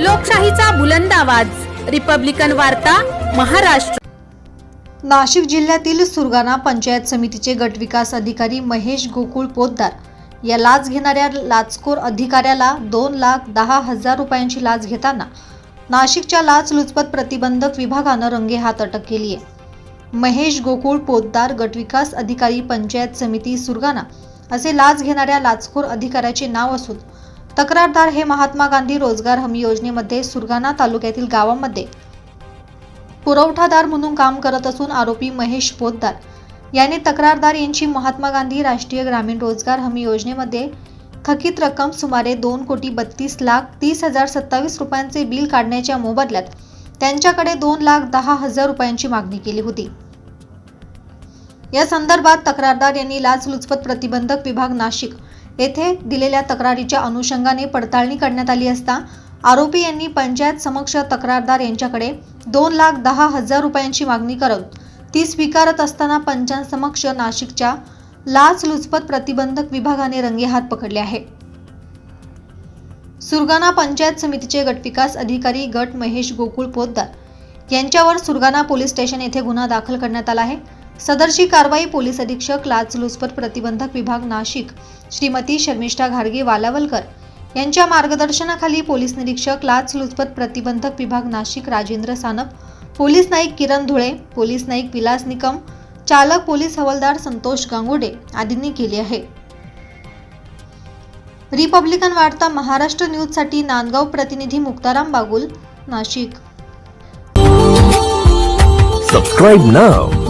लोकशाहीचा बुलंद आवाज. रिपब्लिकन वार्ता महाराष्ट्र. नाशिक जिल्ह्यातील सुरगाणा पंचायत समितीचे गटविकास अधिकारी महेश गोकुळ पोद्दार या लाच घेणाऱ्या लाचखोर अधिकाऱ्याला दोन लाख दहा हजार रुपयांची लाच घेताना नाशिकच्या लाचलुचपत प्रतिबंधक विभागानं रंगेहात अटक केली आहे. महेश गोकुळ पोद्दार गटविकास अधिकारी पंचायत समिती सुरगाणा असे लाच घेणाऱ्या लाचखोर अधिकाऱ्याचे नाव असून तक्रारदार हे महात्मा गांधी रोजगार हमी योजनेमध्ये सुरगाणा तालुक्यातील गावामध्ये पुरवठादार म्हणून काम करत असून आरोपी महेश पोद्दार याने तक्रारदार यांची महात्मा गांधी राष्ट्रीय ग्रामीण रोजगार हमी योजनेमध्ये थकीत रक्कम सुमारे दोन कोटी बत्तीस लाख तीस हजार सत्तावीस रुपयांचे बिल काढण्याच्या मोबदल्यात त्यांच्याकडे दोन लाख दहा हजार रुपयांची मागणी केली होती. या संदर्भात तक्रारदार यांनी लाचलुचपत प्रतिबंधक विभाग नाशिक येथे दिलेल्या तक्रारीच्या अनुषंगाने पडताळणी करण्यात आली असता आरोपी यांनी पंचायत समक्ष तक्रारदार यांच्याकडे दोन लाख दहा हजार रुपयांची मागणी करत ती स्वीकारत असताना पंचांसमक्ष नाशिकच्या लाचलुचपत प्रतिबंधक विभागाने रंगेहात पकडले आहे. सुरगाणा पंचायत समितीचे गटविकास अधिकारी गट महेश गोकुळ पोद्दार यांच्यावर सुरगाणा पोलीस स्टेशन येथे गुन्हा दाखल करण्यात आला आहे. सदरची कारवाई पोलीस अधीक्षक लाचलुचपत प्रतिबंधक विभाग नाशिक श्रीमती शर्मिष्ठा घाडगे वालावलकर यांच्या मार्गदर्शनाखाली पोलीस निरीक्षक लाचलुचपत प्रतिबंधक विभाग नाशिक राजेंद्र सानप पोलीस नाईक किरण धुळे पोलीस नाईक विलास निकम चालक पोलीस हवालदार संतोष गांगुडे आदींनी केली आहे. रिपब्लिकन वार्ता महाराष्ट्र न्यूजसाठी नांदगाव प्रतिनिधी Muktaram Bagul Nashik. Subscribe now